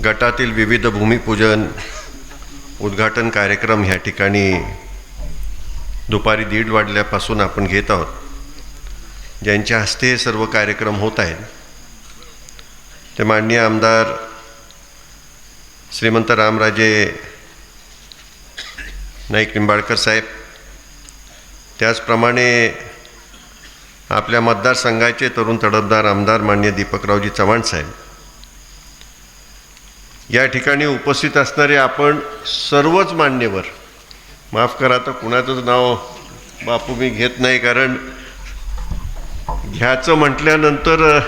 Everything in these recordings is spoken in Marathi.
गटातील विविध भूमिपूजन उद्घाटन कार्यक्रम ह्या ठिकाणी दुपारी दीड वाजल्यापासून आपण घेत आहोत. ज्यांच्या हस्ते हे सर्व कार्यक्रम होत आहेत. ते माननीय आमदार श्रीमंत रामराजे नाईक निंबाळकर साहेब. त्याचप्रमाणे आपल्या मतदारसंघाचे तरुण तडफदार आमदार मान्य दीपकरावजी चव्हाण साहेब. या ठिकाणी उपस्थित असणारे आपण सर्वच मान्यवर. माफ करा तर कुणाचंच नाव बापू मी घेत नाही कारण घ्यायचं म्हटल्यानंतर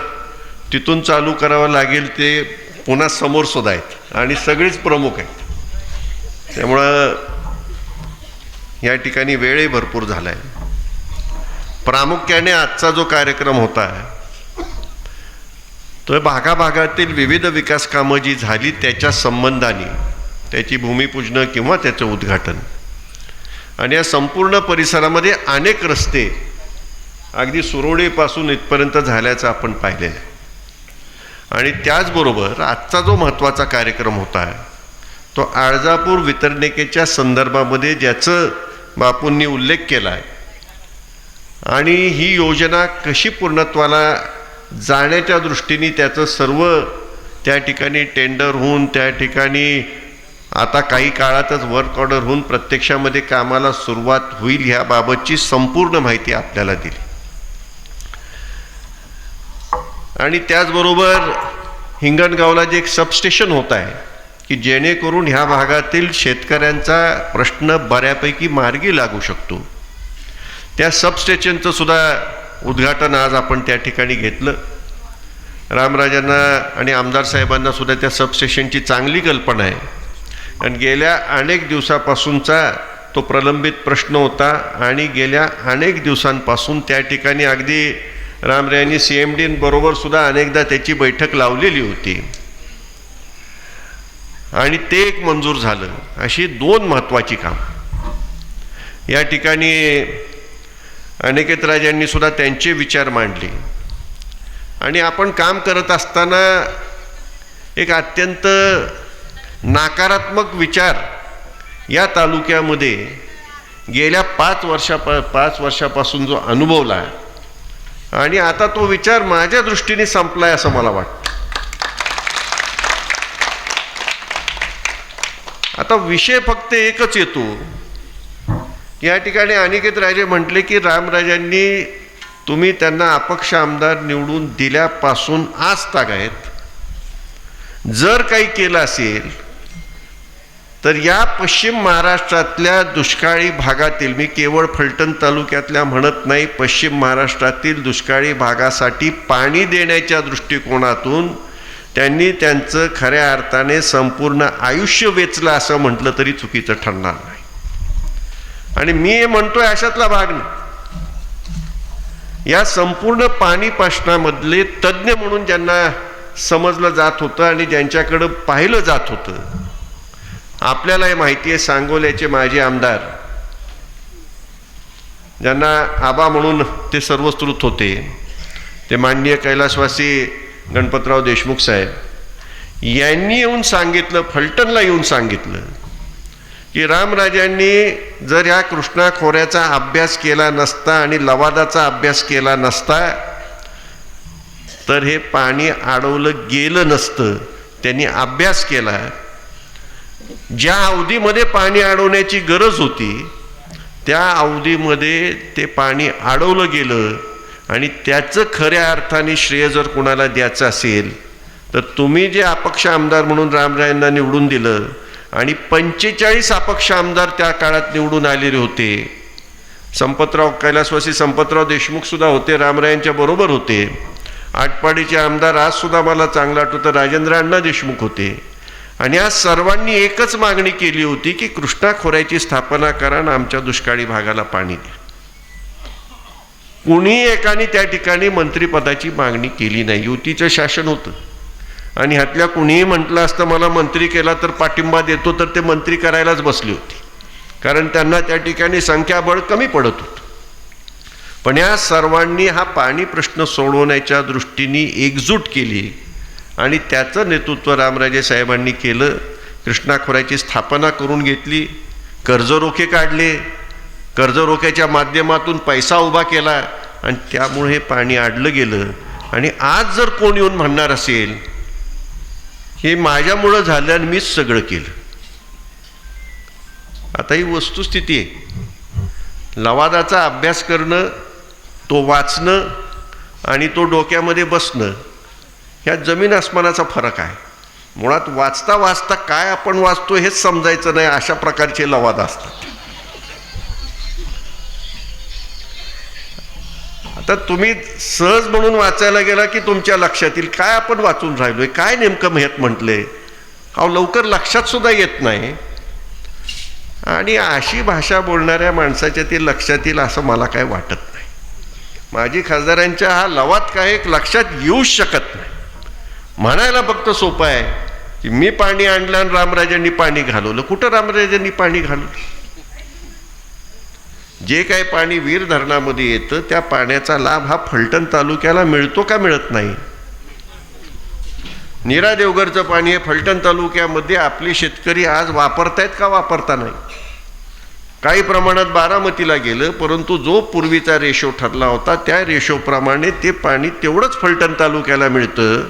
तिथून चालू करावं लागेल ते पुन्हा समोर सुद्धा आहेत आणि सगळेच प्रमुख आहेत. त्यामुळं या ठिकाणी वेळही भरपूर झाला आहे प्रामुख्याने आजचा जो कार्यक्रम होता तर भागाभागातील विविध विकास कामं जी झाली त्याच्या संबंधाने त्याची भूमिपूजनं किंवा त्याचं उद्घाटन. आणि या संपूर्ण परिसरामध्ये अनेक रस्ते अगदी सुरोडीपासून इथपर्यंत झाल्याचं आपण पाहिलेलं आहे. आणि त्याचबरोबर आजचा जो महत्त्वाचा कार्यक्रम होता तो आळजापूर वितरणिकेच्या संदर्भामध्ये ज्याचं बापूंनी उल्लेख केला आहे आणि ही योजना कशी पूर्णत्वाला जाण्याच्या दृष्टीने त्याचं सर्व त्या ठिकाणी टेंडर होऊन त्या ठिकाणी आता काही काळातच वर्क ऑर्डर होऊन प्रत्यक्षामध्ये कामाला सुरुवात होईल ह्याबाबतची संपूर्ण माहिती आपल्याला दिली. आणि त्याचबरोबर हिंगणगावला जे एक सबस्टेशन होत आहे की जेणेकरून ह्या भागातील शेतकऱ्यांचा प्रश्न बऱ्यापैकी मार्गी लागू शकतो. त्या सबस्टेशनचं सुद्धा उद्घाटन आज आपण त्या ठिकाणी घेतलं. रामराजांना आणि आमदार साहेबांना सुद्धा त्या सबस्टेशनची चांगली कल्पना आहे. आणि गेल्या अनेक दिवसापासूनचा तो प्रलंबित प्रश्न होता आणि गेल्या अनेक दिवसांपासून त्या ठिकाणी अगदी रामरायांनी सी एम डींबरोबरसुद्धा सुद्धा अनेकदा त्याची बैठक लावलेली होती. आणि ते एक मंजूर झालं. अशी दोन महत्त्वाची काम. या ठिकाणी अनिकेत राजांनी सुद्धा त्यांचे विचार मांडले. आणि आपण काम करत असताना एक अत्यंत नकारात्मक विचार या तालुक्यामध्ये गेल्या पाच वर्षाप पाच वर्षापासून जो अनुभवला आणि आता तो विचार माझ्या दृष्टीने संपला आहे असं मला वाटतं. आता विषय फक्त एकच येतो. या ठिकाणी अनिकेत राजे म्हटले की रामराजांनी तुम्ही त्यांना अपक्ष आमदार निवडून दिल्यापासून आज तागायत जर काही केलं असेल तर या पश्चिम महाराष्ट्रातल्या दुष्काळी भागातील मी केवळ फलटण तालुक्यातल्या म्हणत नाही पश्चिम महाराष्ट्रातील दुष्काळी भागासाठी पाणी देण्याच्या दृष्टिकोनातून त्यांनी त्यांचं खऱ्या अर्थाने संपूर्ण आयुष्य वेचलं असं म्हटलं तरी चुकीचं ठरणार नाही. आणि मी हे म्हणतोय अशातला भाग नाही. या संपूर्ण पाणी प्रश्नामधले तज्ज्ञ म्हणून ज्यांना समजलं जात होतं आणि ज्यांच्याकडं पाहिलं जात होतं आपल्याला हे माहिती आहे सांगोल्याचे माजी आमदार. ज्यांना आबा म्हणून ते सर्वस्तृत होते ते माननीय कैलासवासी गणपतराव देशमुख साहेब. यांनी येऊन सांगितलं फलटणला येऊन सांगितलं. की रामराजांनी जर ह्या कृष्णा खोऱ्याचा अभ्यास केला नसता आणि लवादाचा अभ्यास केला नसता तर हे पाणी अडवलं गेलं नसतं. त्यांनी अभ्यास केला. ज्या अवधीमध्ये पाणी अडवण्याची गरज होती त्या अवधीमध्ये ते पाणी अडवलं गेलं. आणि त्याचं खऱ्या अर्थाने श्रेय जर कुणाला द्यायचं असेल तर तुम्ही जे अपक्ष आमदार म्हणून रामरायांना निवडून दिलं आणि पंचेचाळीस अपक्ष आमदार त्या काळात निवडून आलेले होते. संपतराव कैलासवासी संपतराव देशमुखसुद्धा होते रामरायांच्या बरोबर होते. आटपाडीचे आमदार आज सुद्धा मला चांगलं आठवतं राजेंद्र अण्णा देशमुख होते. आणि आज सर्वांनी एकच मागणी केली होती की कृष्णा खोऱ्याची स्थापना करा आणि आमच्या दुष्काळी भागाला पाणी द्या. कुणी एकाने त्या ठिकाणी मंत्रिपदाची मागणी केली नाही. युतीचं शासन होतं. आणि ह्यातल्या कुणीही म्हटलं असतं मला मंत्री केला तर पाठिंबा देतो तर ते मंत्री करायलाच बसली होती. कारण त्यांना त्या ठिकाणी संख्याबळ कमी पडत होतं. पण या सर्वांनी हा पाणी प्रश्न सोडवण्याच्या दृष्टीने एकजूट केली. आणि त्याचं नेतृत्व रामराजे साहेबांनी केलं. कृष्णाखोऱ्याची स्थापना करून घेतली. कर्जरोखे काढले. कर्जरोख्याच्या माध्यमातून पैसा उभा केला. आणि त्यामुळे हे पाणी आडलं गेलं. आणि आज जर कोण येऊन म्हणणार असेल हे माझ्यामुळं झालं आणि मीच सगळं केलं. आता ही वस्तुस्थिती आहे. लवादाचा अभ्यास करणं तो वाचणं आणि तो डोक्यामध्ये बसणं ह्या जमीन आसमानाचा फरक आहे. मुळात वाचता वाचता काय आपण वाचतो हेच समजायचं नाही अशा प्रकारचे लवाद असतात. तर तुम्ही सहज म्हणून वाचायला गेला की तुमच्या लक्षात येईल काय आपण वाचून राहिलोय? काय नेमकं म्हणत म्हटलंय अहो लवकर लक्षात सुद्धा येत नाही. आणि अशी भाषा बोलणाऱ्या माणसाच्या ते लक्षात येईल असं मला काय वाटत नाही. माझी खासदारांच्या हा लवात काय एक लक्षात येऊच शकत नाही. म्हणायला फक्त सोपं आहे की मी पाणी आणलं आणि रामराजांनी पाणी घालवलं. कुठं रामराजांनी पाणी घालवलं? जे काही पाणी वीर धरणामध्ये येतं त्या पाण्याचा लाभ हा फलटण तालुक्याला मिळतो का मिळत नाही? नीरा देवगरचं पाणी हे फलटण तालुक्यामध्ये आपले शेतकरी आज वापरतायत का वापरता नाही? काही प्रमाणात बारामतीला गेलं परंतु जो पूर्वीचा रेशो ठरला होता त्या रेशोप्रमाणे ते पाणी तेवढंच फलटण तालुक्याला मिळतं.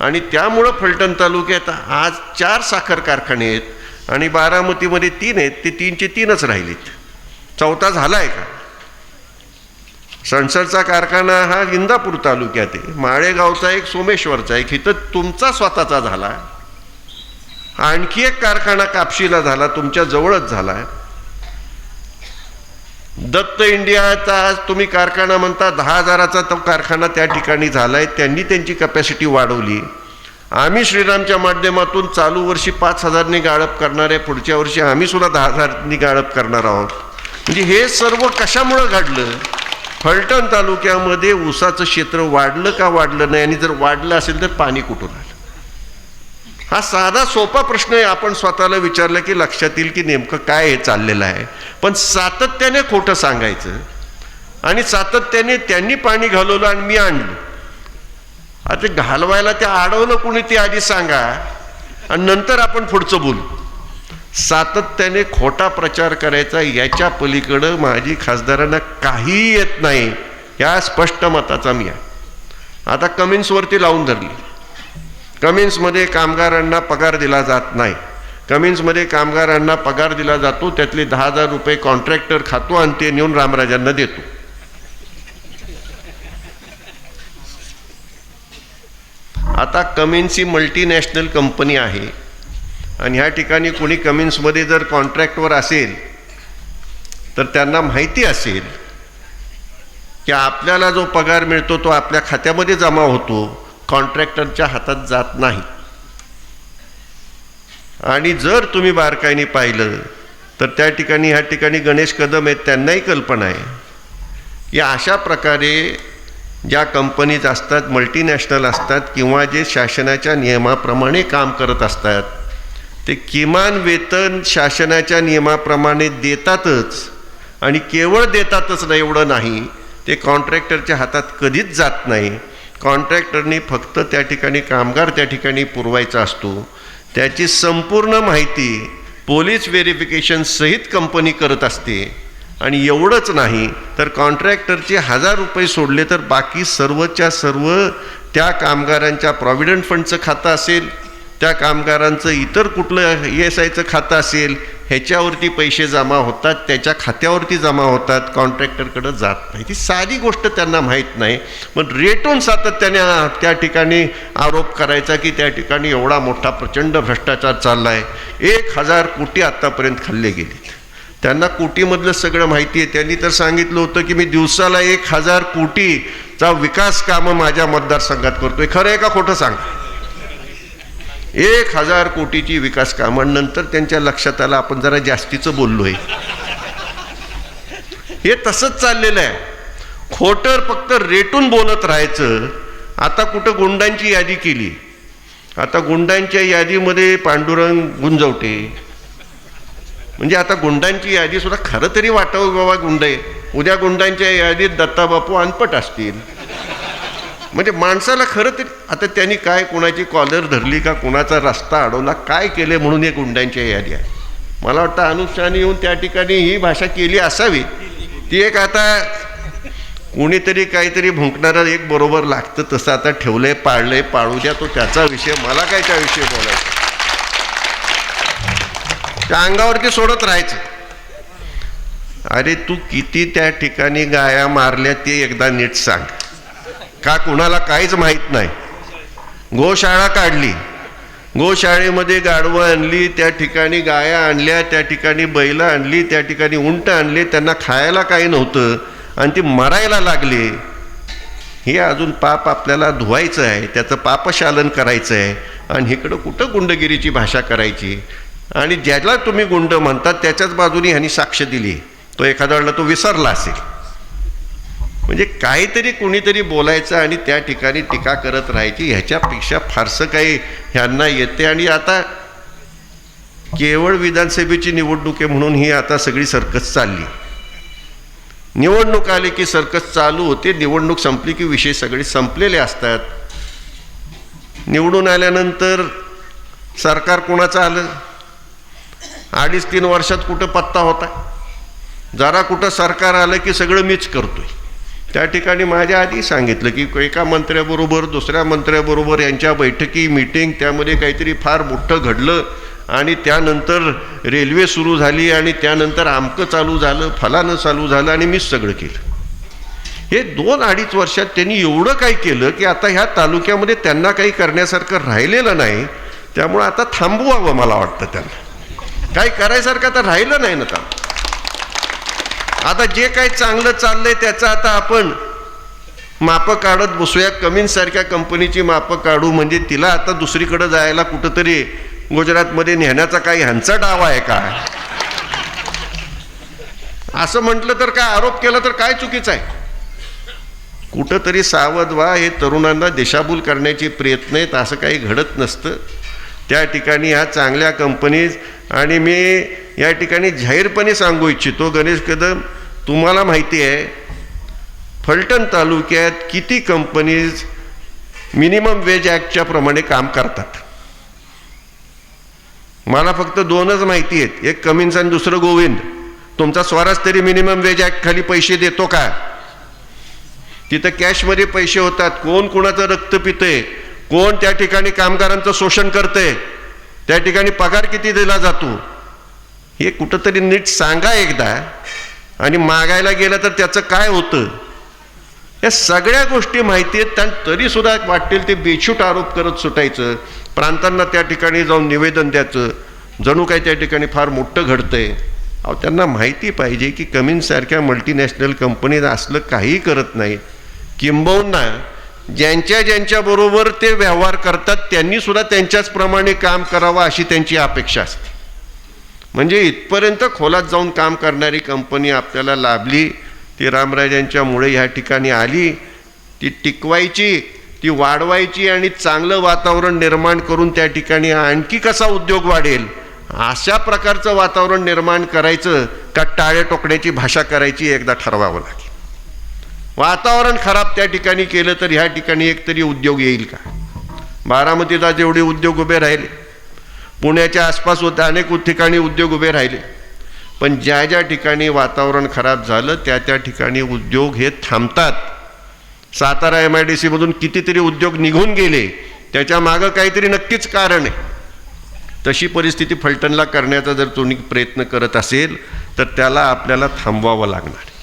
आणि त्यामुळं फलटण तालुक्यात आज चार साखर कारखाने आहेत आणि बारामतीमध्ये तीन आहेत ते तीनचे तीनच राहिलेत. चौथा झाला आहे का? सणसरचा कारखाना हा इंदापूर तालुक्यात आहे. माळेगावचा एक सोमेश्वरचा एक. इथं तुमचा स्वतःचा झाला. आणखी एक कारखाना कापशीला झाला तुमच्या जवळच झाला. दत्त इंडियाचा आज तुम्ही कारखाना म्हणता दहा हजाराचा तो कारखाना त्या ठिकाणी झाला आहे त्यांनी त्यांची कपॅसिटी वाढवली. आम्ही श्रीरामच्या माध्यमातून चालू वर्षी पाच हजारनी गाळप करणार आहे. पुढच्या वर्षी आम्ही सुद्धा दहा हजारनी गाळप करणार आहोत. म्हणजे हे सर्व कशामुळं घडलं? फलटण तालुक्यामध्ये ऊसाचं क्षेत्र वाढलं का वाढलं नाही? आणि जर वाढलं असेल तर पाणी कुठून आलं? हा साधा सोपा प्रश्न आहे. आपण स्वतःला विचारलं की लक्षात येईल की नेमकं काय हे चाललेलं आहे. पण सातत्याने खोटं सांगायचं आणि सातत्याने त्यांनी पाणी घालवलं आणि मी आणलं. आता घालवायला ते अडवलं कुणी ते आधी सांगा आणि नंतर आपण पुढचं बोलू. सातत्याने खोटा प्रचार करायचा याच्या पलीकडं माझी खासदारांना काहीही येत नाही या स्पष्ट मताचा मी आहे. आता कमिन्सवरती लावून धरली. कमिन्समध्ये कामगारांना पगार दिला जात नाही. कमिन्समध्ये कामगारांना पगार दिला जातो त्यातले दहा हजार रुपये कॉन्ट्रॅक्टर खातो आणि ते नेऊन रामराजांना देतो. आता कमिन्स ही मल्टीनॅशनल कंपनी आहे. आणि ह्या ठिकाणी कोणी कमिन्समध्ये जर कॉन्ट्रॅक्टवर असेल तर त्यांना माहिती असेल की आपल्याला जो पगार मिळतो तो आपल्या खात्यामध्ये जमा होतो कॉन्ट्रॅक्टरच्या हातात जात नाही. आणि जर तुम्ही बारकाईने पाहिलं तर त्या ठिकाणी ह्या ठिकाणी गणेश कदम आहेत त्यांनाही कल्पना आहे की अशा प्रकारे ज्या कंपनीज असतात मल्टीनॅशनल असतात किंवा जे शासनाच्या नियमाप्रमाणे काम करत असतात ते किमान वेतन शासनाच्या नियमाप्रमाणे देतातच. आणि केवळ देतातच नाही एवढं नाही. ते कॉन्ट्रॅक्टरच्या हातात कधीच जात नाही. कॉन्ट्रॅक्टरने फक्त त्या ठिकाणी कामगार त्या ठिकाणी पुरवायचा असतो. त्याची संपूर्ण माहिती पोलीस व्हेरिफिकेशन सहित कंपनी करत असते. आणि एवढंच नाही तर कॉन्ट्रॅक्टरचे हजार रुपये सोडले तर बाकी सर्वच्या सर्व त्या कामगारांच्या प्रॉव्हिडंट फंडचं खातं असेल त्या कामगारांचं इतर कुठलं ई एस आयचं खातं असेल ह्याच्यावरती पैसे जमा होतात त्याच्या खात्यावरती जमा होतात कॉन्ट्रॅक्टरकडं जात नाही. ती सारी गोष्ट त्यांना माहीत नाही. पण रेटून सातत्याने त्या ठिकाणी आरोप करायचा की त्या ठिकाणी एवढा मोठा प्रचंड भ्रष्टाचार चालला आहे एक हजार कोटी आत्तापर्यंत खाल्ले गेलेत. त्यांना कोटीमधलं सगळं माहिती आहे. त्यांनी तर सांगितलं होतं की मी दिवसाला एक हजार कोटीचा विकास कामं माझ्या मतदारसंघात करतोय. खरं आहे का खोटं सांगा? एक हजार कोटीची विकास कामांनंतर त्यांच्या लक्षात आलं आपण जरा जास्तीचं बोललो आहे हे तसंच चाललेलं आहे. खोटर फक्त रेटून बोलत राहायचं. आता कुठं गुंडांची यादी केली? आता गुंडांच्या यादीमध्ये पांडुरंग गुंजवटे म्हणजे आता गुंडांची यादी सुद्धा खरं तरी वाटावं बाबा गुंड आहे. उद्या गुंडांच्या यादीत दत्ताबापू अनपट असतील. म्हणजे माणसाला खरं तरी आता त्यांनी काय कोणाची कॉलर धरली का कोणाचा रस्ता अडवला काय केले म्हणून हे गुंडांच्या यादी आहे. मला वाटतं अनुष्ठाने येऊन त्या ठिकाणी ही भाषा केली असावी. ती एक आता कोणीतरी काहीतरी भुंकणारं एक बरोबर लागतं तसं आता ठेवलंय पाळलंय पाळू द्या तो त्याचा विषय मला काय त्याविषयी बोलायचं? त्या अंगावरती सोडत राहायचं. अरे तू किती त्या ठिकाणी गाया मारल्या ते एकदा नीट सांग. का कुणाला काहीच माहीत नाही. गोशाळा काढली. गोशाळेमध्ये गाढवं आणली त्या ठिकाणी गाया आणल्या त्या ठिकाणी बैलं आणली त्या ठिकाणी उंट आणले त्यांना खायला काही नव्हतं आणि ती मरायला लागले. हे अजून पाप आपल्याला धुवायचं आहे त्याचं पापशालन करायचं आहे आणि इकडं कुठं गुंडगिरीची भाषा करायची? आणि ज्याला तुम्ही गुंड म्हणतात त्याच्याच बाजूने ह्यांनी साक्ष दिली. तो एखाद्या वेळेला तो विसरला असेल. म्हणजे काहीतरी कुणीतरी बोलायचं आणि त्या ठिकाणी टीका करत राहायची ह्याच्यापेक्षा फारसं काही ह्यांना येते. आणि आता केवळ विधानसभेची निवडणूक आहे म्हणून ही आता सगळी सर्कस चालली. निवडणूक आली की सर्कस चालू होते निवडणूक संपली की विषय सगळे संपलेले असतात. निवडून आल्यानंतर सरकार कोणाचं आलं? अडीच तीन वर्षात कुठं पत्ता होता? जरा कुठं सरकार आलं की सगळं मीच करतोय. त्या ठिकाणी माझ्या आधी सांगितलं की एका मंत्र्याबरोबर दुसऱ्या मंत्र्याबरोबर यांच्या बैठकी मीटिंग त्यामध्ये काहीतरी फार मोठं घडलं आणि त्यानंतर रेल्वे सुरू झाली आणि त्यानंतर आमकं चालू झालं फलानं चालू झालं आणि मीच सगळं केलं. हे दोन अडीच वर्षात त्यांनी एवढं काय केलं की आता ह्या तालुक्यामध्ये त्यांना काही करण्यासारखं राहिलेलं नाही त्यामुळं आता थांबवावं मला वाटतं त्यांना. काही करायसारखं आता राहिलं नाही ना का आता जे काही चांगलं चाललंय त्याचं आता आपण मापं काढत बसूया. कमींसारख्या कंपनीची मापं काढू. म्हणजे तिला आता दुसरीकडे जायला कुठंतरी गुजरातमध्ये नेण्याचा काही ह्यांचा डाव आहे का? असं म्हटलं तर काय आरोप केला तर काय चुकीचं आहे? कुठंतरी सावध व्हा. हे तरुणांना दिशाभूल करण्याचे प्रयत्न आहेत. असं काही घडत नसतं. त्या ठिकाणी ह्या चांगल्या कंपनीज आणि मी या ठिकाणी जाहीरपणे सांगू इच्छितो गणेश कदम तुम्हाला माहिती आहे फलटण तालुक्यात किती कंपनीज मिनिमम वेज ॲक्टच्या प्रमाणे काम करतात? मला फक्त दोनच माहिती आहेत. एक कमिन्स आणि दुसरं गोविंद. तुमचा स्वराज तरी मिनिमम वेज ॲक्ट खाली पैसे देतो का? तिथं कॅशमध्ये पैसे होतात. कोण कोणाचं रक्त पितंय कोण त्या ठिकाणी कामगारांचं शोषण करते त्या ठिकाणी पगार किती दिला जातो हे कुठंतरी नीट सांगा एकदा. आणि मागायला गेलं तर त्याचं काय होतं? या सगळ्या गोष्टी माहिती आहेत आणि तरीसुद्धा वाटेल ते बेछूट आरोप करत सुटायचं. प्रांतांना त्या ठिकाणी जाऊन निवेदन द्यायचं. जणू काय त्या ठिकाणी फार मोठं घडतंय. अहो त्यांना माहिती पाहिजे की कमींसारख्या मल्टीनॅशनल कंपनीत असलं काहीही करत नाही. किंबहुना ज्यांच्या ज्यांच्याबरोबर ते व्यवहार करतात त्यांनी सुद्धा त्यांच्याचप्रमाणे काम करावं अशी त्यांची अपेक्षा असते. म्हणजे इथपर्यंत खोलात जाऊन काम करणारी कंपनी आपल्याला लाभली ती रामराजांच्यामुळे ह्या ठिकाणी आली ती टिकवायची ती वाढवायची आणि चांगलं वातावरण निर्माण करून त्या ठिकाणी आणखी कसा उद्योग वाढेल अशा प्रकारचं वातावरण निर्माण करायचं का टाळ्या टोकण्याची भाषा करायची एकदा ठरवावं लागेल. वातावरण खराब त्या ठिकाणी केलं तर ह्या ठिकाणी एकतरी उद्योग येईल का? बारामतीला जेवढे उद्योग उभे राहिले पुण्याच्या आसपास होते अनेक ठिकाणी उद्योग उभे राहिले पण ज्या ज्या ठिकाणी वातावरण खराब झालं त्या त्या ठिकाणी उद्योग हे थांबतात. सातारा एम आय डी सीमधून कितीतरी उद्योग निघून गेले त्याच्या मागं काहीतरी नक्कीच कारण आहे. तशी परिस्थिती फलटणला करण्याचा जर तुम्ही प्रयत्न करत असेल तर त्याला आपल्याला थांबवावं लागणार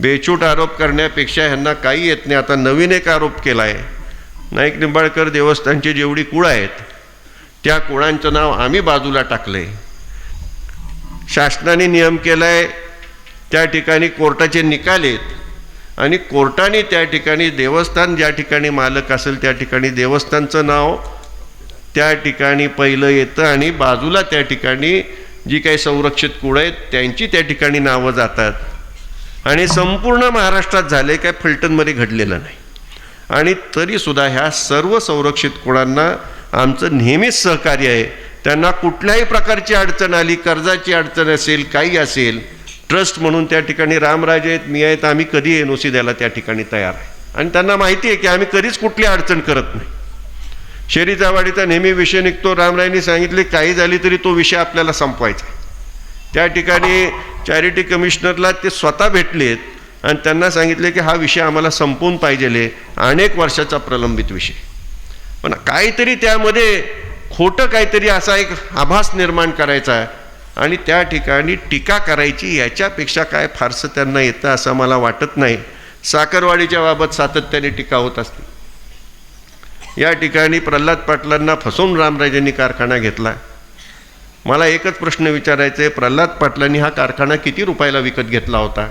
बेछूट आरोप करण्यापेक्षा ह्यांना काही येत नाही. आता नवीन एक आरोप केला आहे नाईक निंबाळकर देवस्थानची जेवढी कुळं आहेत त्या कुळांचं नाव आम्ही बाजूला टाकले शासनाने नियम केला आहे त्या ठिकाणी कोर्टाचे निकाल आहेत. आणि कोर्टाने त्या ठिकाणी देवस्थान ज्या ठिकाणी मालक असेल त्या ठिकाणी देवस्थानचं नाव त्या ठिकाणी पहिलं येतं आणि बाजूला त्या ठिकाणी जी काही संरक्षित कुळं आहेत त्यांची त्या ठिकाणी नावं जातात. आणि संपूर्ण महाराष्ट्रात झाले काय फलटणमध्ये घडलेलं नाही. आणि तरीसुद्धा ह्या सर्व संरक्षित कुळांना आमचं नेहमीच सहकार्य आहे. त्यांना कुठल्याही प्रकारची अडचण आली कर्जाची अडचण असेल काही असेल ट्रस्ट म्हणून त्या ठिकाणी रामराजे आहेत मी आहेत आम्ही कधी एन ओ सी द्यायला त्या ठिकाणी तयार आहे. आणि त्यांना माहिती आहे की आम्ही कधीच कुठली अडचण करत नाही. शेरीचावाडीचा नेहमी विषय निघतो. रामरायनी सांगितले काही झाली तरी तो विषय आपल्याला संपवायचा त्या ठिकाणी चॅरिटी कमिशनरला ते स्वतः भेटलेत आणि त्यांना सांगितले की हा विषय आम्हाला संपवून पाहिजेले अनेक वर्षाचा प्रलंबित विषय. पण काहीतरी त्यामध्ये खोटं काहीतरी असा एक आभास निर्माण करायचा आहे आणि त्या ठिकाणी टीका करायची याच्यापेक्षा काय फारसं त्यांना येतं असं मला वाटत नाही. साखरवाडीच्या बाबत सातत्याने टीका होत असते. या ठिकाणी प्रल्हाद पाटलांना फसवून रामराजेंनी कारखाना घेतला. मला एकच प्रश्न विचारायचा आहे प्रल्हाद पाटलांनी हा कारखाना किती रुपयाला विकत घेतला होता?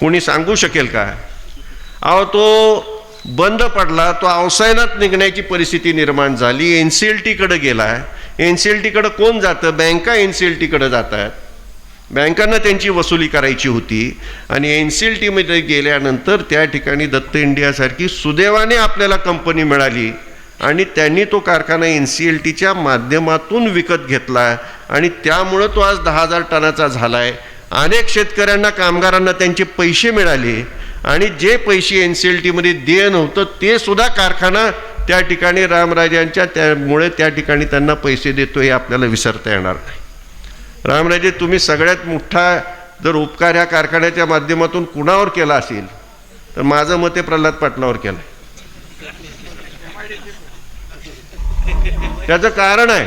कोणी सांगू शकेल का? अहो तो बंद पडला. तो अवसायनात निघण्याची परिस्थिती निर्माण झाली. एन सी एल टीकडे गेला एन सी एल टीकडं कोण जातं? बँका एन सी एल टीकडे जातात. बँकांना त्यांची वसुली करायची होती. आणि एन सी एल टीमध्ये गेल्यानंतर त्या ठिकाणी दत्त इंडियासारखी सुदैवाने आपल्याला कंपनी मिळाली. आणि त्यांनी तो कारखाना एन सी एल टीच्या माध्यमातून विकत घेतला आणि त्यामुळं तो आज दहा हजार टनाचा झाला आहे अनेक शेतकऱ्यांना कामगारांना त्यांचे पैसे मिळाले आणि जे पैसे एन सी एल टीमध्ये देय नव्हतं ते सुद्धा कारखाना त्या ठिकाणी रामराजांच्या त्यामुळे त्या ठिकाणी त्यांना पैसे देतो हे आपल्याला विसरता येणार नाही. रामराजे तुम्ही सगळ्यात मोठा जर उपकार ह्या कारखान्याच्या माध्यमातून कुणावर केला असेल तर माझं मत आहे प्रल्हाद पाटलावर केलं आहे याचं कारण आहे.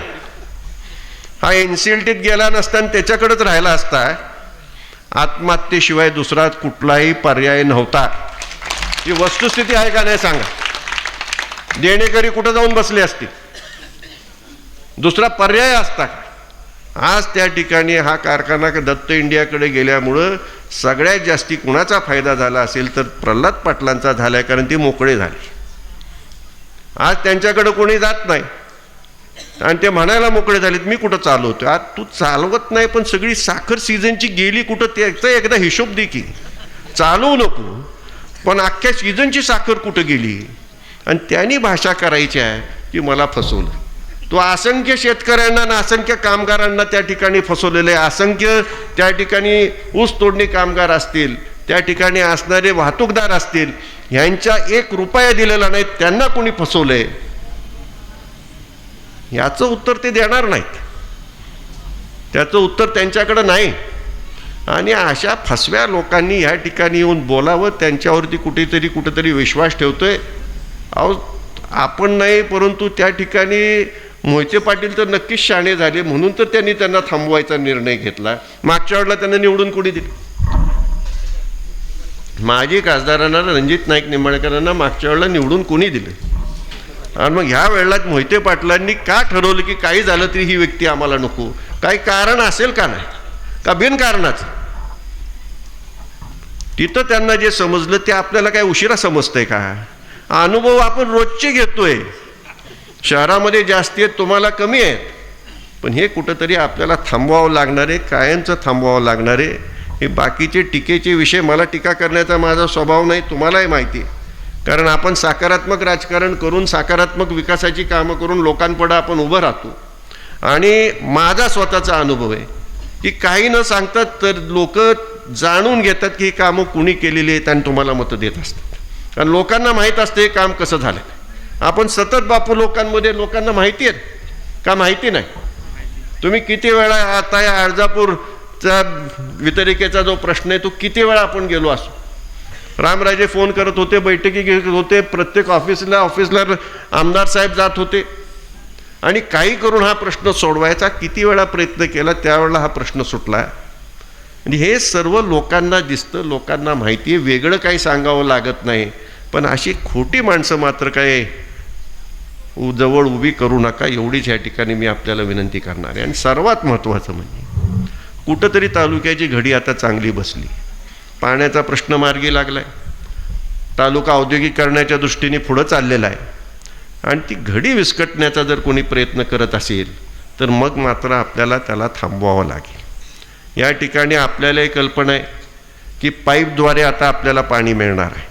हा एन सी एल टीत गेला नसताना त्याच्याकडेच राहिला असता आत्महत्येशिवाय दुसरा कुठलाही पर्याय नव्हता. ही वस्तुस्थिती आहे का नाही सांगा. देणेकरी कुठं जाऊन बसले असतील? दुसरा पर्याय असता का? आज त्या ठिकाणी हा कारखाना दत्त इंडियाकडे गेल्यामुळं सगळ्यात जास्ती कुणाचा फायदा झाला असेल तर प्रल्हाद पाटलांचा झाला आहे कारण ते मोकळे झाले. आज त्यांच्याकडं कोणी जात नाही. आणि ते म्हणायला मोकळे झालेत मी कुठं चालवतो आज तू चालवत नाही पण सगळी साखर सीझनची गेली कुठं त्याचा एकदा हिशोब दे की. चालवू नको पण अख्ख्या सीझनची साखर कुठं गेली? आणि त्यांनी भाषा करायची आहे की मला फसवलं. तो असंख्य शेतकऱ्यांना आणि असंख्य कामगारांना त्या ठिकाणी फसवलेलं आहे. असंख्य त्या ठिकाणी ऊस तोडणी कामगार असतील त्या ठिकाणी असणारे वाहतूकदार असतील ह्यांच्या एक रुपया दिलेला नाही त्यांना कोणी फसवलं आहे याचं उत्तर ते देणार नाहीत. त्याचं उत्तर त्यांच्याकडं नाही. आणि अशा फसव्या लोकांनी ह्या ठिकाणी येऊन बोलावं त्यांच्यावरती कुठेतरी कुठेतरी विश्वास ठेवतोय. अहो आपण नाही परंतु त्या ठिकाणी मोहिते पाटील तर नक्कीच शाणे झाले म्हणून तर त्यांनी त्यांना थांबवायचा निर्णय घेतला. मागच्या वेळेला त्यांना निवडून कोणी दिली? माजी खासदारांना रणजित नाईक निंबाळकरांना मागच्या वेळेला निवडून कोणी दिलं? आणि मग ह्या वेळेला मोहिते पाटलांनी का ठरवलं की काही झालं तरी ही व्यक्ती आम्हाला नको? काही कारण असेल का नाही? का बिनकारणाचं? तिथं त्यांना जे समजलं ते आपल्याला काय उशिरा समजतंय का? अनुभव आपण रोजचे घेतोय. शहरामध्ये जास्ती आहेत तुम्हाला कमी आहेत. पण हे कुठंतरी आपल्याला थांबवावं लागणार आहे कायमचं थांबवावं लागणार आहे. हे बाकीचे टीकेचे विषय मला टीका करण्याचा माझा स्वभाव नाही तुम्हालाही माहिती आहे. कारण आपण सकारात्मक राजकारण करून सकारात्मक विकासाची कामं करून लोकांपुढं आपण उभं राहतो. आणि माझा स्वतःचा अनुभव आहे की काही न सांगतात तर लोक जाणून घेतात की ही कामं कुणी केलेली आहेत आणि तुम्हाला मतं देत असतात. कारण लोकांना माहीत असते हे काम कसं झालं आपण सतत बापू लोकांमध्ये लोकांना माहिती आहेत का माहिती नाही? तुम्ही किती वेळा आता या अर्जापूरचा वितरिकेचा जो प्रश्न आहे तो किती वेळा आपण गेलो असो? रामराजे फोन करत होते बैठकी घेत होते प्रत्येक ऑफिसला ऑफिसला आमदार साहेब जात होते. आणि काही करून हा प्रश्न सोडवायचा किती वेळा प्रयत्न केला त्यावेळेला हा प्रश्न सुटला. आणि हे सर्व लोकांना दिसतं लोकांना माहिती आहे वेगळं काही सांगावं लागत नाही. पण अशी खोटी माणसं मात्र काय उ- जवळ उभी करू नका एवढीच या ठिकाणी मी आपल्याला विनंती करणार आहे. आणि सर्वात महत्त्वाचं म्हणजे कुठंतरी तालुक्याची घडी आता चांगली बसली. पाण्याचा प्रश्न मार्गी लागला आहे तालुका औद्योगिकरणाच्या दृष्टीने पुढं चाललेला आहे. आणि ती घडी विस्कटण्याचा जर कोणी प्रयत्न करत असेल तर मग मात्र आपल्याला त्याला थांबवावं लागेल. या ठिकाणी आपल्याला एक कल्पना आहे की पाईपद्वारे आता आपल्याला पाणी मिळणार आहे.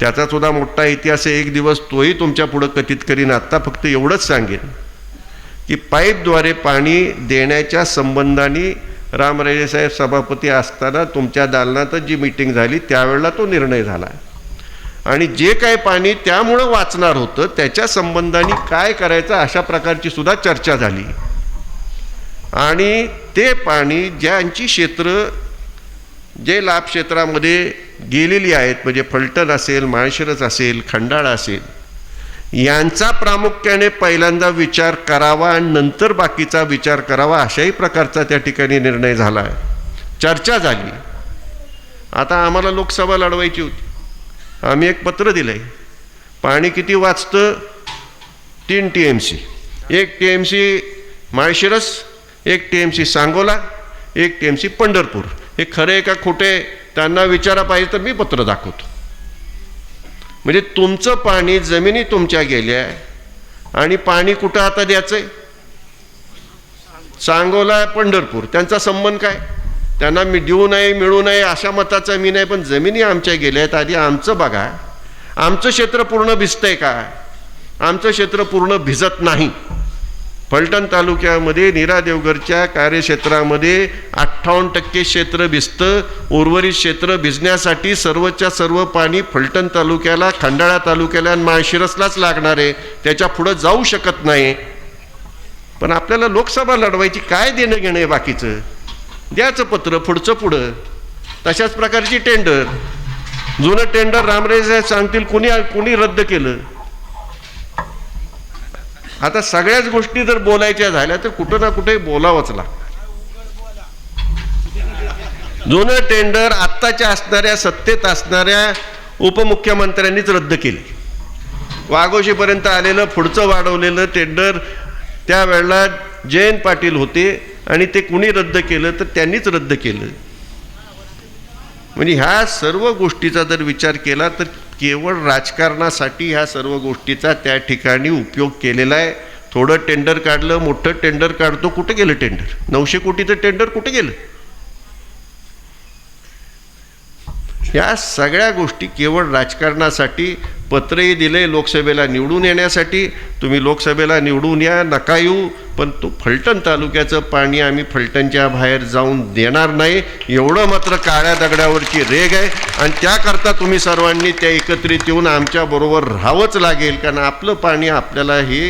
त्याचा सुद्धा मोठा इतिहास आहे. एक दिवस तोही तुमच्या पुढं कथित करीन. आत्ता फक्त एवढंच सांगेन की पाईपद्वारे पाणी देण्याच्या संबंधाने रामराजे साहेब सभापती असताना तुमच्या दालनातच जी मिटिंग झाली त्यावेळेला तो निर्णय झाला. आणि जे काही पाणी त्यामुळं वाचणार होतं त्याच्या संबंधाने काय करायचं अशा प्रकारची सुद्धा चर्चा झाली. आणि ते पाणी ज्यांची क्षेत्र जे लाभ क्षेत्रामध्ये गेलेली आहेत म्हणजे फलटण असेल माळशिरस असेल खंडाळा असेल यांचा प्रामुख्याने पहिल्यांदा विचार करावा आणि नंतर बाकीचा विचार करावा अशाही प्रकारचा त्या ठिकाणी निर्णय झाला आहे चर्चा झाली. आता आम्हाला लोकसभा लढवायची होती. आम्ही एक पत्र दिलं आहे पाणी किती वाचतं? तीन टी एम सी एक टी एम सी माळशिरस एक टी एम सी सांगोला एक टी एम सी पंढरपूर. हे खरे का खोटे? त्यांना विचारा पाहिजे तर मी पत्र दाखवतो. म्हणजे तुमचं पाणी जमिनी तुमच्या गेल्या आणि पाणी कुठं आता द्यायचं आहे सांगोला पंढरपूर. त्यांचा संबंध काय? त्यांना मी देऊ नये मिळू नये अशा मताचा मी नाही पण जमिनी आमच्या गेल्या आहेत. आधी आमचं बघा. आमचं क्षेत्र पूर्ण भिजतंय का? आमचं क्षेत्र पूर्ण भिजत नाही. फलटण तालुक्यामध्ये नीरा देवघरच्या कार्यक्षेत्रामध्ये अठ्ठावन्न टक्के क्षेत्र भिजतं. उर्वरित क्षेत्र भिजण्यासाठी सर्वच्या सर्व पाणी फलटण तालुक्याला खंडाळा तालुक्याला आणि माळशिरसलाच लागणार आहे. त्याच्या पुढं जाऊ शकत नाही. पण आपल्याला लोकसभा लढवायची काय देणं घेणं आहे बाकीचं? द्याचं पत्र पुढचं पुढं. तशाच प्रकारची टेंडर. जुनं टेंडर रामरेज सांगतील कुणी कुणी रद्द केलं? आता सगळ्याच गोष्टी जर बोलायच्या झाल्या तर कुठं ना कुठे बोलावंच लागतं. जुनं टेंडर आत्ताच्या असणाऱ्या सत्तेत असणाऱ्या उपमुख्यमंत्र्यांनीच रद्द केले. वाघोशीपर्यंत आलेलं पुढचं वाढवलेलं टेंडर त्यावेळेला जयंत पाटील होते आणि ते कुणी रद्द केलं तर त्यांनीच रद्द केलं. म्हणजे ह्या सर्व गोष्टीचा जर विचार केला तर केवळ राजकारणासाठी ह्या सर्व गोष्टीचा त्या ठिकाणी उपयोग केलेला आहे. थोडं टेंडर काढलं मोठं टेंडर काढतो कुठे गेलं टेंडर नऊशे कोटीचं टेंडर कुठे गेलं? या सगळ्या गोष्टी केवळ राजकारणासाठी पत्रही दिले लोकसभेला निवडून येण्यासाठी. तुम्ही लोकसभेला निवडून या नका येऊ. पण तो फलटण तालुक्याचं पाणी आम्ही फलटणच्या बाहेर जाऊन देणार नाही. एवढं मात्र काळ्या दगडावरची रेग आहे. आणि त्याकरता तुम्ही सर्वांनी त्या एकत्रित येऊन आमच्याबरोबर राहावंच लागेल. कारण आपलं पाणी आपल्याला हे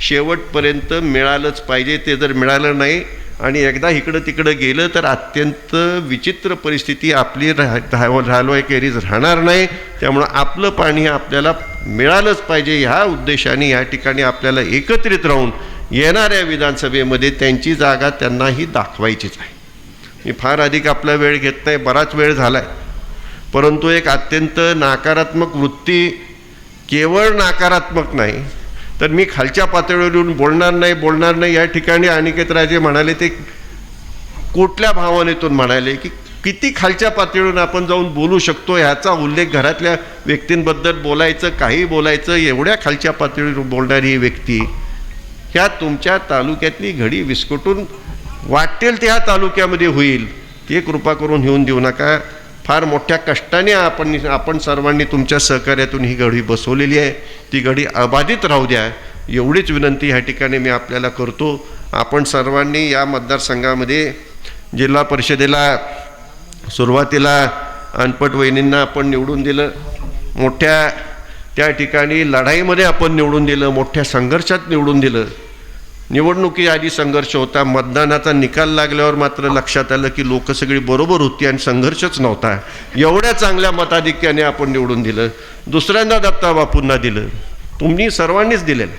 शेवटपर्यंत मिळालंच पाहिजे. ते जर मिळालं नाही आणि एकदा इकडं तिकडं गेलं तर अत्यंत विचित्र परिस्थिती आपली राह राहिलो केरीज राहणार नाही. त्यामुळं आपलं पाणी आपल्याला मिळालंच पाहिजे ह्या उद्देशाने या ठिकाणी आपल्याला एकत्रित राहून येणाऱ्या विधानसभेमध्ये त्यांची जागा त्यांनाही दाखवायचीच आहे. मी फार अधिक आपला वेळ घेत नाही बराच वेळ झाला आहे परंतु एक अत्यंत नकारात्मक वृत्ती केवळ नकारात्मक नाही तर मी खालच्या पातळीवरून बोलणार नाही बोलणार नाही. या ठिकाणी अनिकेत राजे म्हणाले ते कुठल्या भावनेतून म्हणाले की किती खालच्या पातळीवरून आपण जाऊन बोलू शकतो? ह्याचा उल्लेख घरातल्या व्यक्तींबद्दल बोलायचं काही बोलायचं एवढ्या खालच्या पातळीवर बोलणारी ही व्यक्ती ह्या तुमच्या तालुक्यातली घडी विस्कटून वाटेल त्या तालुक्यामध्ये होईल. ते कृपा करून घेऊन देऊ नका. फार मोठ्या कष्टाने आपण आपण सर्वांनी तुमच्या सहकार्यातून ही घडी बसवलेली आहे. ती घडी अबाधित राहू द्या. एवढीच विनंती ह्या ठिकाणी मी आपल्याला करतो. आपण सर्वांनी या मतदारसंघामध्ये जिल्हा परिषदेला सुरुवातीला अनपट वहिनींना आपण निवडून दिलं. मोठ्या त्या ठिकाणी लढाईमध्ये आपण निवडून दिलं. मोठ्या संघर्षात निवडून दिलं. निवडणुकीआधी संघर्ष होता. मतदानाचा निकाल लागल्यावर मात्र लक्षात आलं की लोक सगळी बरोबर होती आणि संघर्षच नव्हता. एवढ्या चांगल्या मताधिक्याने आपण निवडून दिलं. दुसऱ्यांदा दत्ता बापूंना दिलं. तुम्ही सर्वांनीच दिलेलं.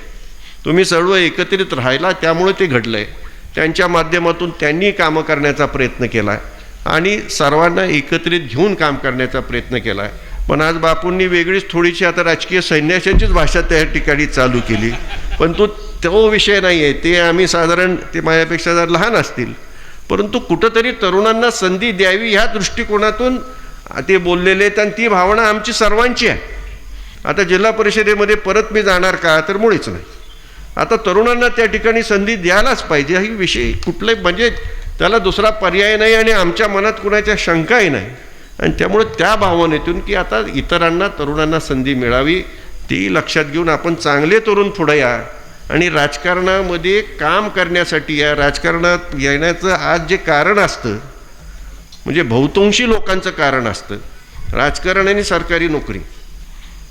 तुम्ही सर्व एकत्रित राहिला त्यामुळे ते घडलं आहे त्यांच्या माध्यमातून त्यांनी कामं करण्याचा प्रयत्न केला. आणि सर्वांना एकत्रित घेऊन काम करण्याचा प्रयत्न केला. पण आज बापूंनी वेगळीच थोडीशी आता राजकीय सैन्याशांचीच भाषा त्या ठिकाणी चालू केली. पण तो तो विषय नाही आहे ते आम्ही साधारण ते माझ्यापेक्षा जर लहान असतील. परंतु कुठंतरी तरुणांना संधी द्यावी ह्या दृष्टिकोनातून ते बोललेले आहेत आणि ती भावना आमची सर्वांची आहे. आता जिल्हा परिषदेमध्ये परत मी जाणार का? तर मुळीच नाही. आता तरुणांना त्या ठिकाणी संधी द्यायलाच पाहिजे. ही विषय कुठलाही म्हणजे त्याला दुसरा पर्याय नाही आणि आमच्या मनात कुणाच्या शंकाही नाही. आणि त्यामुळे त्या भावनेतून की आता इतरांना तरुणांना संधी मिळावी ती लक्षात घेऊन आपण चांगले तरुण पुढे या. आणि राजकारणामध्ये काम करण्यासाठी या राजकारणात येण्याचं आज जे कारण असतं म्हणजे बहुतांशी लोकांचं कारण असतं राजकारण आणि सरकारी नोकरी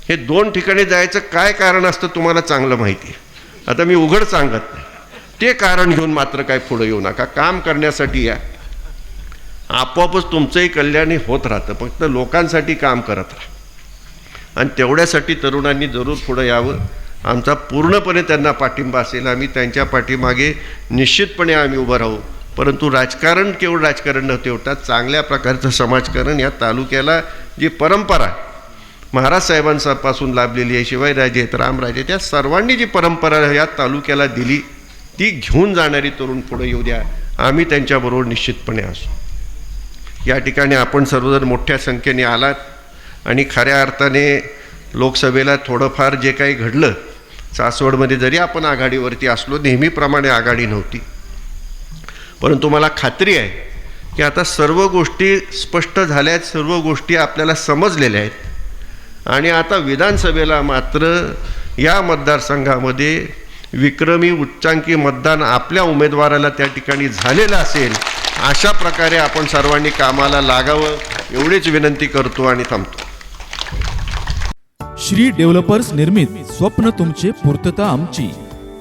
हे दोन ठिकाणी जायचं काय कारण असतं तुम्हाला चांगलं माहिती आहे. आता मी उघड सांगत नाही. ते कारण घेऊन मात्र काय पुढं येऊ नका. काम करण्यासाठी या. आपोआपच तुमचंही कल्याण होत राहतं. फक्त लोकांसाठी काम करत राहा. आणि तेवढ्यासाठी तरुणांनी जरूर पुढं यावं. आमचा पूर्णपणे त्यांना पाठिंबा असेल आम्ही त्यांच्या पाठीमागे निश्चितपणे आम्ही उभं राहू. परंतु राजकारण केवळ राजकारण न ठेवता चांगल्या प्रकारचं समाजकारण या तालुक्याला जी परंपरा महाराज साहेबांपासून लाभलेली आहे शिवाजीराजे आहेत रामराजे त्या सर्वांनी जी परंपरा या तालुक्याला दिली ती घेऊन जाणारी तरुण पुढे येऊ द्या. आम्ही त्यांच्याबरोबर निश्चितपणे असू. या ठिकाणी आपण सर्वजण मोठ्या संख्येने आलात आणि खऱ्या अर्थाने लोकसभेला थोडंफार जे काही घडलं सासवडमध्ये जरी आपण आघाडीवरती असलो नेहमीप्रमाणे आघाडी नव्हती. परंतु मला खात्री आहे की आता सर्व गोष्टी स्पष्ट झाल्या आहेत सर्व गोष्टी आपल्याला समजलेल्या आहेत. आणि आता विधानसभेला मात्र या मतदारसंघामध्ये विक्रमी उच्चांकी मतदान आपल्या उमेदवाराला त्या ठिकाणी झालेलं असेल अशा प्रकारे आपण सर्वांनी कामाला लागावं एवढीच विनंती करतो आणि थांबतो. श्री डेव्हलपर्स निर्मित स्वप्न तुमचे पूर्तता आमची.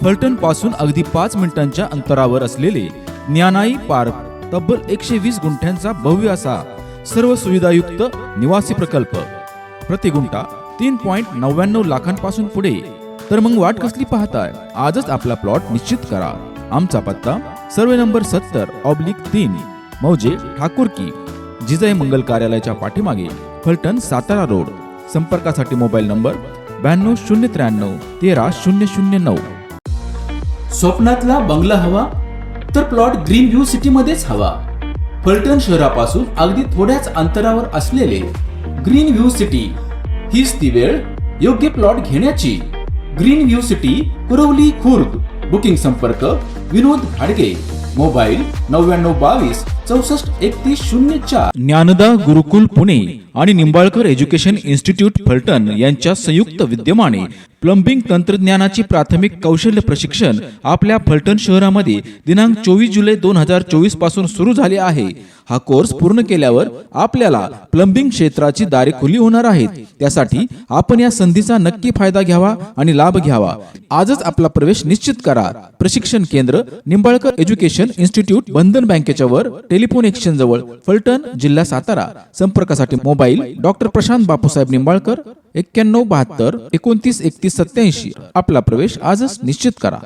फलटणपासून अगदी पाच मिनिटांच्या अंतरावर असलेले ज्ञानाई पार्क तब्बल एकशे वीस गुंठ्यांचा भव्य असा सर्व सुविधायुक्त निवासी प्रकल्प. प्रति गुंठा तीन पॉइंट नव्याण्णव लाखांपासून पुढे. तर मग वाट कसली पाहताय? आजच आपला प्लॉट निश्चित करा. आमचा पत्ता सर्वे नंबर सत्तर ऑब्लिक तीन मौजे ठाकूरकी जिजाई मंगल कार्यालयाच्या पाठीमागे फलटण सातारा रोड. संपर्कासाठी मोबाईल नंबर ब्याण्णव शून्य त्र्याण्णव तेरा शून्य शून्य नऊ. स्वप्नातला बंगला हवा तर प्लॉट ग्रीन व्ह्यू सिटी मध्येच हवा. फलटण शहरापासून अगदी थोड्याच अंतरावर असलेले ग्रीन व्ह्यू सिटी. हीच ती वेळ योग्य प्लॉट घेण्याची. Green view city Kurvali Khurd. Booking संपर्क विनोद घाडगे मोबाईल नव्याण्णव बावीस चौसष्ट एकतीस शून्य चार. ज्ञानदा गुरुकुल पुणे आणि निंबाळकर एज्युकेशन इन्स्टिट्यूट फलटण यांच्या संयुक्त विद्यमाने प्लंबिंग तंत्रज्ञानाची प्राथमिक कौशल्य प्रशिक्षण आपल्या फलटण शहरामध्ये दिनांक चोवीस जुलै दोन हजार चोवीसपासून सुरू झाले आहे. हा कोर्स पूर्ण केल्यावर आपल्याला प्लंबिंग क्षेत्राची दारे खुली होणार आहेत. त्यासाठी आपण या संधीचा नक्की फायदा घ्यावा आणि लाभ घ्यावा. आजच आपला प्रवेश निश्चित करा. प्रशिक्षण केंद्र निंबाळकर एज्युकेशन इन्स्टिट्यूट बंधन बँकेच्या वर टेलिफोन एक्सचेंज जवळ फलटण जिल्हा सातारा. संपर्कासाठी मोबाईल डॉक्टर प्रशांत बापूसाहेब निंबाळकर एक्क्याण्णव बहात्तर एकोणतीस एकतीस सत्याऐंशी आपला प्रवेश आजच निश्चित करा.